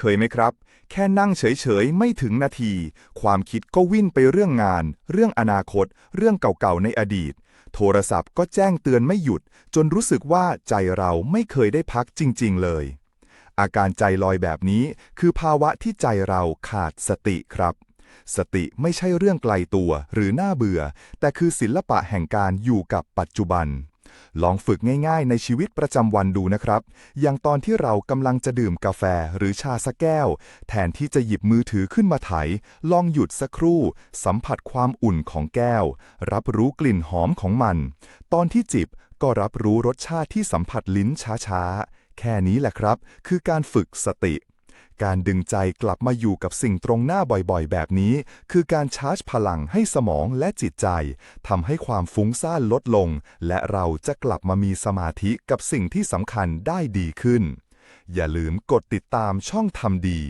เคยไหมครับ แค่นั่งเฉยๆ ไม่ถึงนาที ความคิดก็วิ่นไปเรื่องงาน เรื่องอนาคต เรื่องเก่าๆในอดีต โทรศัพท์ก็แจ้งเตือนไม่หยุด จนรู้สึกว่าใจเราไม่เคยได้พักจริง ๆ เลย อาการใจลอยแบบนี้ คือภาวะที่ใจเราขาดสติครับ สติไม่ใช่เรื่องไกลตัวหรือน่าเบื่อ แต่คือศิลปะแห่งการอยู่กับปัจจุบัน ลองฝึกง่ายๆ ในชีวิตประจำวันดูนะครับ อย่างตอนที่เรากำลังจะดื่มกาแฟหรือชาสักแก้ว แทนที่จะหยิบมือถือขึ้นมาไถ ลองหยุดสักครู่ สัมผัสความอุ่นของแก้ว รับรู้กลิ่นหอมของมัน ตอนที่จิบก็รับรู้รสชาติที่สัมผัสลิ้นช้าๆ แค่นี้แหละครับ คือการฝึกสติ การดึงใจกลับมาอยู่กับสิ่งตรงหน้าบ่อยๆ แบบนี้ คือการชาร์จพลังให้สมองและจิตใจทำให้ความฟุ้งซ่านลดลง และเราจะกลับมามีสมาธิกับสิ่งที่สำคัญได้ดีขึ้น อย่าลืมกดติดตามช่องทำดี